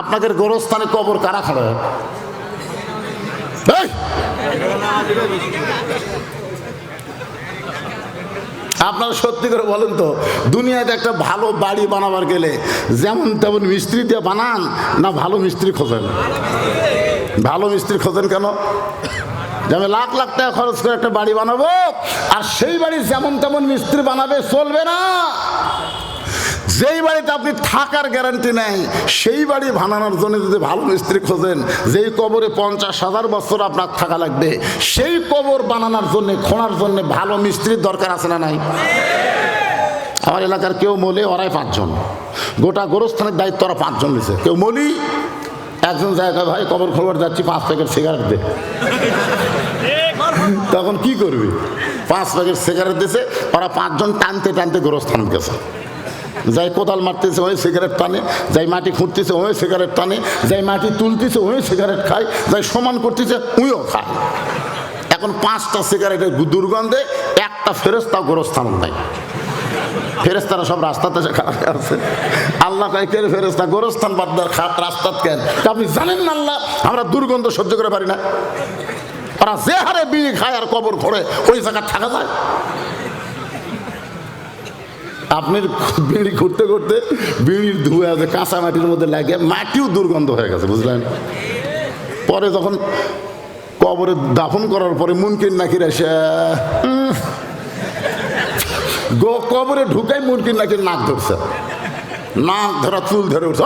আপনাদের গোরস্থানে কবর কারা এই! আপনারা সত্যি করে বলেন তো, দুনিয়াতে একটা ভালো বাড়ি বানাবার গেলে যেমন তেমন মিস্ত্রি দিয়ে বানান না ভালো মিস্ত্রি খোঁজেন? ভালো মিস্ত্রি খোঁজেন কেন? যে আমি লাখ লাখ টাকা খরচ করে একটা বাড়ি বানাবো, আর সেই বাড়ি যেমন তেমন মিস্ত্রি বানাবে, চলবে না। যেই বাড়িতে আপনি থাকার গ্যারান্টি নেই, সেই বাড়ি বানানোর জন্য যদি ভালো মিস্ত্রি খোঁজেন, যেই কবরে পঞ্চাশ হাজার বছর আপনার থাকা লাগবে, সেই কবর বানানোর জন্য, খোঁড়ার জন্য ভালো মিস্ত্রির দরকার আছে না নাই? আমার এলাকার কেউ মলে ওরাই পাঁচজন। গোটা গোরস্থানের দায়িত্ব ওরা পাঁচজন নিছে। কেউ মলি, একজন জায়গায় ভাই, কবর খবর যাচ্ছি, পাঁচ প্যাকেট সিগারেট দে। তখন কি করবি? পাঁচ প্যাকেট সিগারেট দিছে, ওরা পাঁচজন টানতে টানতে গোরস্থান গেছে। যাই কোদাল মারতেছে, ওই সিগারেট টানে। যাই মাটি খুঁড়তেছে, ওই সিগারেট টানে। যাই মাটি তুলতেছে, ওই সিগারেট খায়। যাই সমান করতেছে, উইও খায়। এখন পাঁচটা সিগারেটের দুর্গন্ধে একটা ফেরস্তা গোরস্থান নাই। ফেরেস্তারা সব রাস্তাতে আছে। আল্লাহ কয়, কে রে ফেরেস্তা গোরস্থান বাদ্দার খাট রাস্তাত কেন? আপনি জানেন না আল্লাহ, আমরা দুর্গন্ধ সহ্য করে পারি না। ওরা যে হারে বিড়ি খায় আর কবর খোঁড়ে, ওই জায়গা থাকা যায়। আপনি বিড়ি করতে করতে বিড়ির ধুয়ে আছে কাঁচা মাটির মধ্যে লাগে মাটিও দুর্গন্ধ হয়ে গেছে, বুঝলেন পরে যখন কবরে দাফন করার পরে মুনকিন নাকির এসে গো কবরে ঢুকাই মুনকিন নাকির নাক ধরছে নাক ধরা, চুল ধরে উঠছে!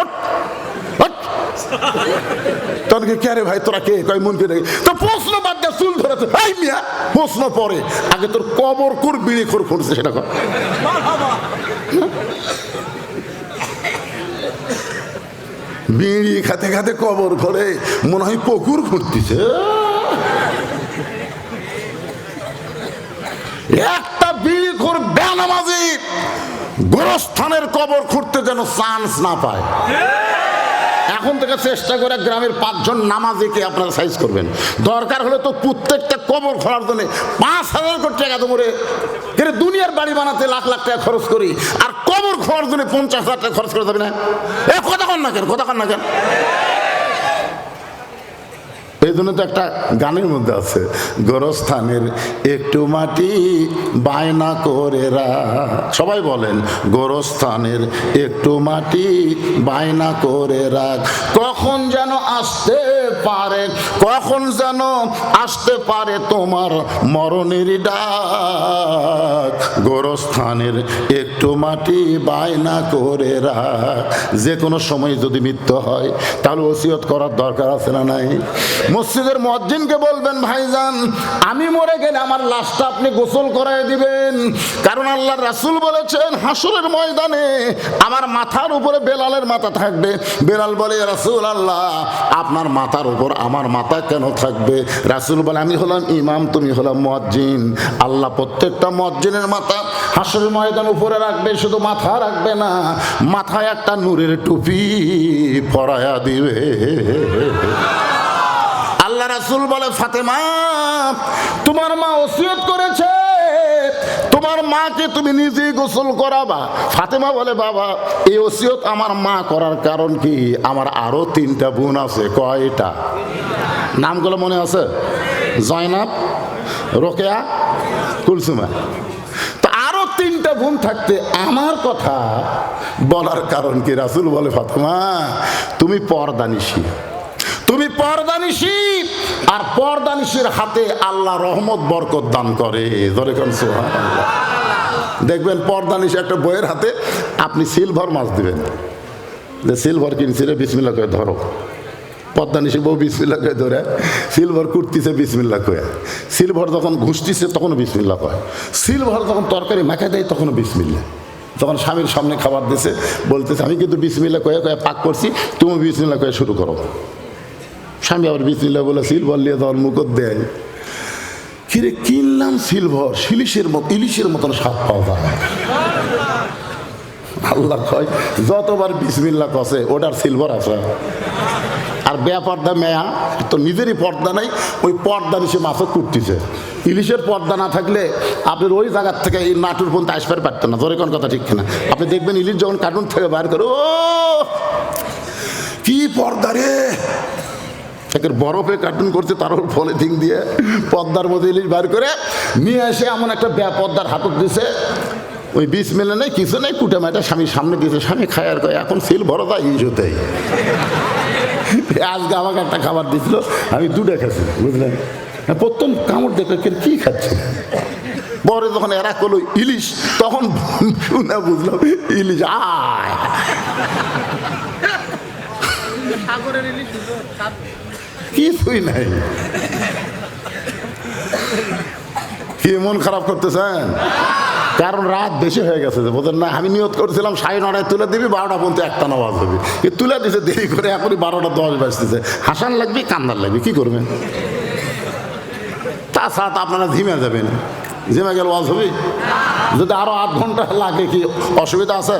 তখন কি রে ভাই, তোরা কে? কয় মুনকিন নাকি তো প্রশ্ন বাদ দিয়ে চুল ধরেছে। এই মিয়া, প্রশ্ন পরে। আগে তোর কবর কোর, বিড়ি খোর করছে সেটা বিড়ি খাতে খাতে কবর করে মনে হয় পুকুর খুঁড়তেছে একটা বিড়ি খোর বেনামাজি, গোরস্থানের কবর খুঁড়তে যেন চান্স না পায়। এখন থেকে চেষ্টা করে গ্রামের পাঁচজন নামাজিকে আপনারা সাইজ করবেন। দরকার হলে তো প্রত্যেকটা কবর খোলার জন্য পাঁচ হাজার কোটি টাকা তোমরে এটা দুনিয়ার বাড়ি বানাতে লাখ লাখ টাকা খরচ করি, আর কবর খোলার জন্য পঞ্চাশ হাজার টাকা খরচ করে যাবে না? এ কথা কন না কেন, কথা কন না কেন? এই জন্য তো একটা গানের মধ্যে আছে, গোরস্থানের একটু মাটি বায়না করে সবাই বলেন, গোরস্থানের একটু মাটি বায়না করে রাখ। কখন যেন আসতে পারে, কখন যেন আসতে পারে তোমার মরণের ডাক। গোরস্থানের একটু মাটি বায়না করে রাখ। যে কোনো সময় যদি মৃত্যু হয়, তাহলে ওসিয়ত করার দরকার আছে না নাই? মসজিদের মসজিদকে বলবেন, ভাইজান, আমি মরে গেলে আমার লাশটা আপনি গোসল করায় দিবেন। কারণ আল্লাহ রাসূল বলেছেন হাসরের ময়দানে আমার মাথার উপরে বেলালের মাথা থাকবে। বেলাল বলে রাসূল আল্লাহ আপনার মাথার উপর আমার মাথা কেন থাকবে? রাসূল বলে, আমি হলাম ইমাম, তুমি হলাম মজ্জিন আল্লাহ প্রত্যেকটা মজ্জিনের মাথা হাসরের ময়দান উপরে রাখবে, শুধু মাথা রাখবে না, মাথায় একটা নূরের টুপি পরায়া দিবে। আল্লাহ রাসূল বলে, ফাতেমা, তোমার মা ওসিয়ত করেছে। তোমার মাকে তুমি নিজেই গোসল করাবা। ফাতেমা বলে, বাবা, এই ওসিয়ত আমার মা করার কারণ কি? আমার আরও তিনটা বোন আছে, কয়টা? নামগুলো মনে আছে? জয়নাব, রোকেয়া, কুলসুমা। তো আরও তিনটা বোন থাকতে আমার কথা বলার কারণ কি? রাসূল বলে, ফাতেমা, তুমি তুমি পর্দানিশি আর পর্দানিশির হাতে আল্লাহ রহমত, বরকত দান করে। কোন সুবহানাল্লাহ। দেখবেন একটা বইয়ের হাতে আপনি সিলভার মাছ দিবেন। যে সিলভার কিনছিলে বিসমিল্লা করে ধরো। পদ্মানিশি বউ বিসমিল্লা করে ধরে, সিলভার কুটতিছে বিসমিল্লা কয়ে। সিলভার যখন ঘুষতিছে তখনও বিসমিল্লা কয়। সিলভার যখন তরকারি মাখা দেয় তখনও বিসমিল্লা তখন স্বামীর সামনে খাবার দিছে, বলতেছে, আমি কিন্তু বিসমিল্লা কয়ে কয়ে পাক করছি, তুমি বিসমিল্লা কয়ে শুরু করো। স্বামী আবার বিসমিল্লা বলে, সিলভার নিয়ে তখন মুখত দেয়। কিরে, কিনলাম সিলভার, শিলিশের মতো, ইলিশের মতন স্বাদ পাওয়া যায়। না। আল্লাহ কয়, যতবার বিসমিল্লা কষে ওটার সিলভার আছে। আর বেপর্দা মেয়া তো নিজেরই পর্দা নাই, ওই পর্দা নিচে মাছও কুটতেছে। ইলিশের পর্দা না থাকলে আপনি ওই জায়গার থেকে এই নাটুর পর্যন্ত আসবার পারতেন না, ধরে কোন কথা ঠিক কিনা? আপনি দেখবেন ইলিশ যখন কার্টুন থেকে বাইর করে ও কি পর্দা রে! একের বরফে কার্টুন করছে তার উপর পলিথিন দিয়ে পদ্মার মধ্যে ইলিশ বার করে নিয়ে এসে এমন একটা পদ্মার হাতত দিছে। ওই বিষ মেলে নেই কিছু নেই কুটে মাটা স্বামীর সামনে দিয়েছে স্বামী খায় আর কয় এখন সিল ভরো তা ইস্যুতেই আজকে আমাকে একটা খাবার দিছিল আমি দুটো খেয়েছি বুঝলেন? হ্যাঁ, প্রথম কামড় দেখে কে খাচ্ছে? পরে যখন এরা করল ইলিশ তখন শুনে বুঝলাম ইলিশ আয়। কিছুই নাই। কি মন খারাপ করতেছেন? কারণ রাত বেশি হয়ে গেছে বোঝেন না, আমি নিয়ত করেছিলাম সাড়ে নটায় তুলে দিবি, বারোটা পর্যন্ত একটা নামাজ হবে। এ তুলে দিছে, দেরি করে এখনই বারোটা দশ বাজতেছে। হাসান লাগবে কান্দার লাগবে, কি করবেন? তাছাড়া আপনারা ঝিমে যাবেন। ঝিমে গেলে ওয়াজ হবে। যদি আরও আধ ঘণ্টা লাগে, কি অসুবিধা আছে?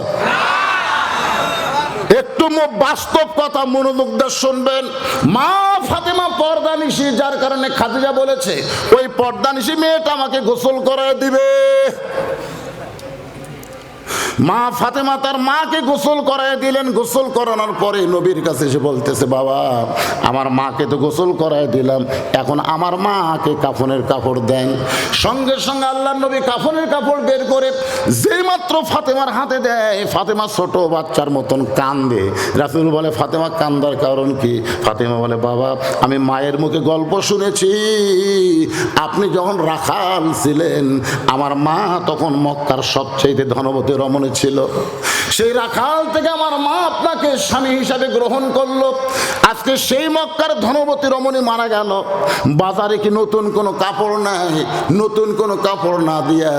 একটু বাস্তব কথা মনোযোগ দিয়ে শুনবেন। মা ফাতেমা পর্দানিশি যার কারণে খাদিজা বলেছে, ওই পর্দানিশি মেয়েটা আমাকে গোসল করায় দিবে। মা ফাতেমা তার মাকে গোসল করায় দিলেন। গোসল করানোর পরে নবীর কাছে এসে বলতেছে, বাবা, আমার মাকে তো গোসল করায় দিলাম। এখন আমার মাকে কাফনের কাপড় দেন। সঙ্গে সঙ্গে আল্লাহ নবী কাফনের কাপড় বের করে যেই মাত্র ফাতেমার হাতে দেয়, ফাতেমা ছোট বাচ্চার মতন কান্দে। রাসুল বলে, ফাতেমা, কান্দার কারণ কি? ফাতেমা বলে, বাবা, আমি মায়ের মুখে গল্প শুনেছি। আপনি যখন রাখাল ছিলেন, আমার মা তখন মক্কার সবচেয়ে ধনবতী রমণী ছিল সেই রাখাল থেকে আমার মা আপনাকে স্বামী হিসাবে গ্রহণ করল। আজকে সেই মক্কার ধনবতী রমণী মারা গেল। বাজারে কি নতুন কোনো কাপড় নাই? নতুন কোনো কাপড় না দিয়া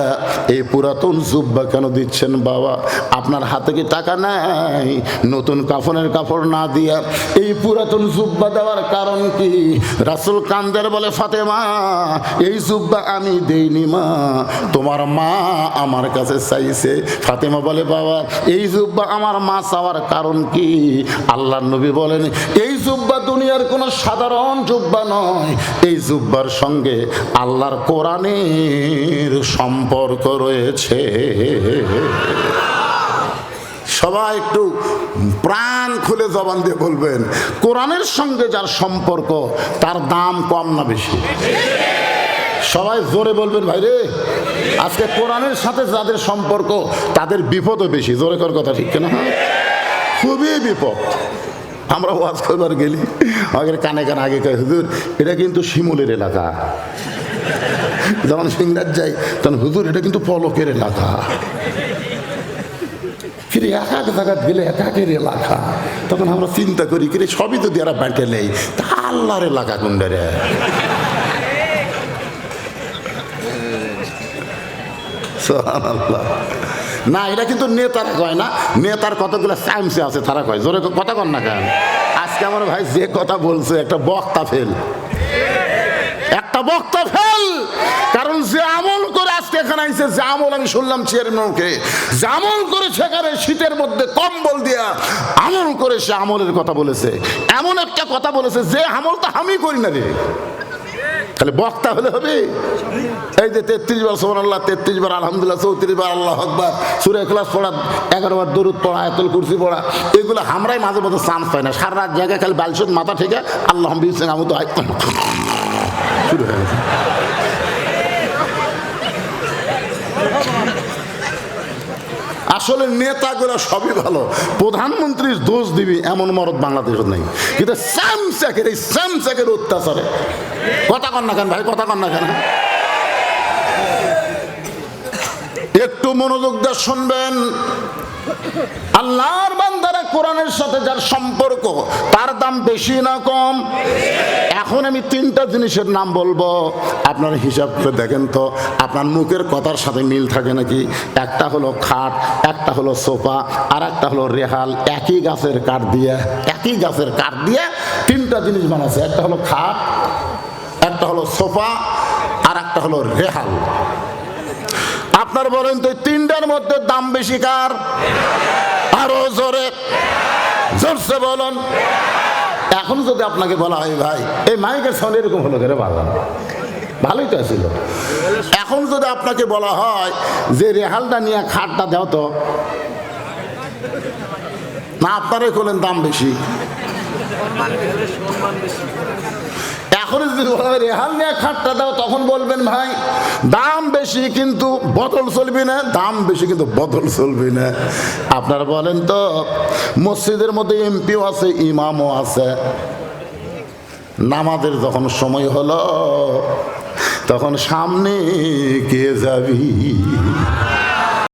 এই পুরাতন জুব্বা কেন দিচ্ছেন বাবা? আপনার হাতে কি টাকা নাই? নতুন কাফনের কাপড় না দিয়া এই পুরাতন জুব্বা দেওয়ার কারণ কি? রাসুল কান্দের বলে, ফাতেমা, এই জুব্বা আমি দেইনি মা। তোমার মা আমার কাছে চাইছে। ফাতেমা বলে, বাবা, এই জুব্বা আমার মা চাওয়ার কারণ কি? আল্লাহ নবী বলেন, এই জুব্বা দুনিয়ার কোনো সাধারণ জুব্বা নয়। এই জুব্বার সঙ্গে আল্লাহর কোরআনের সম্পর্ক রয়েছে। সবাই একটু প্রাণ খুলে জবান দিয়ে বলবেন, কোরআনের সঙ্গে যার সম্পর্ক, তার দাম কম না বেশি? সবাই জোরে বলবেন ভাই রে। আজকে কোরআনের সাথে যাদের সম্পর্ক, তাদের বিপদও বেশি। জোরে কর কথা ঠিক না খুবই বিপদ। আমরা ওয়াজ করবার গেলি। আমাদের কানে কানে আগে কয়, হুজুর, এটা কিন্তু শিমুলের এলাকা। যখন সিংরাজ যাই তখন, হুজুর, এটা কিন্তু পলকের এলাকা। কিরে এক এক জায়গায় গেলে এক একের এলাকা। তখন আমরা চিন্তা করি, কিরে, সবই তো যারা ব্যাংকে নেই। তা আল্লাহর এলাকা কোনটা রে? না, এটা কিন্তু নেতারা কয় না? নেতার কতগুলো সাইমসে আছে, তারা কয়। জোরে কথা কন না কেন? আজকে আমার ভাই যে কথা বলছে, একটা বক্তা ফেল। একটা বক্তা ফেল! কারণ যে আমল করে আজকে এখানে আইছে, যে আমল আমি শুনলাম চেয়ারম্যানকে। যে আমল করে সেখানে শীতের মধ্যে কম্বল দিয়া, আমল করে সে আমলের কথা বলেছে। এমন একটা কথা বলেছে, যে আমল তো আমি করি না রে। তাহলে বক্তা হলে হবে। এই যে তেত্রিশ বার সোমান আল্লাহ তেত্রিশ বার আলহামদুলিল্লাহ, চৌত্রিশ বার আল্লাহ হকবার সুরে ক্লাস পড়া, এগারো বার দরুদ পড়া, আয়তল কুর্সি পড়া, এগুলো আমরাই মাঝে মধ্যে চান্স পাই না। সারা রাত জায়গায় খালি বালসুদ মাথা ঠেকে আল্লাহ বিসিং আমি তো শুরু হয়ে গেছে। আসলে নেতাগুলো সবই ভালো। প্রধানমন্ত্রীর দোষ দিবি এমন মরদ বাংলাদেশ নেই। কিন্তু স্যামস্যাকের এই স্যামস্যাকের অত্যাচারে। কথা কন না কেন ভাই, কথা কন না কেন? একটু মনোযোগ দিয়ে শুনবেন। আল্লাহর বান্দারা কোরআনের সাথে যার সম্পর্ক, তার দাম বেশি না কম? এখন আমি তিনটা জিনিসের নাম বলব। আপনার হিসাব করে দেখেন তো, আপনার মুখের কথার সাথে মিল থাকে নাকি? একটা হলো খাট, একটা হলো সোফা, আর একটা হলো রেহাল। একই গাছের কাঠ দিয়ে, একই গাছের কাঠ দিয়ে তিনটা জিনিস বানাচ্ছে। একটা হলো খাট, একটা হলো সোফা, আর একটা হলো রেহাল। আপনার বলেন তো তিনটার মধ্যে দাম বেশি কার? আরও জোরে। জোরসে বলুন। এখন যদি আপনাকে বলা হয়, ভাই, এই মাইকের সাউন্ড এরকম হলো কেন? বাবা ভালোই তো ছিল এখন যদি আপনাকে বলা হয় যে, রেহালটা নিয়ে খাটটা দাও তো। না, আপনারাই করলেন দাম বেশি এখন যদি বলা হয়, রেহান দাও, তখন বলবেন, ভাই, দাম বেশি কিন্তু বদল চলবে না, দাম বেশি কিন্তু বদল না। আপনারা বলেন তো, মসজিদের মধ্যে এমপিও আছে, ইমামও আছে। নামাজের যখন সময় হলো, তখন সামনে কে যাবি?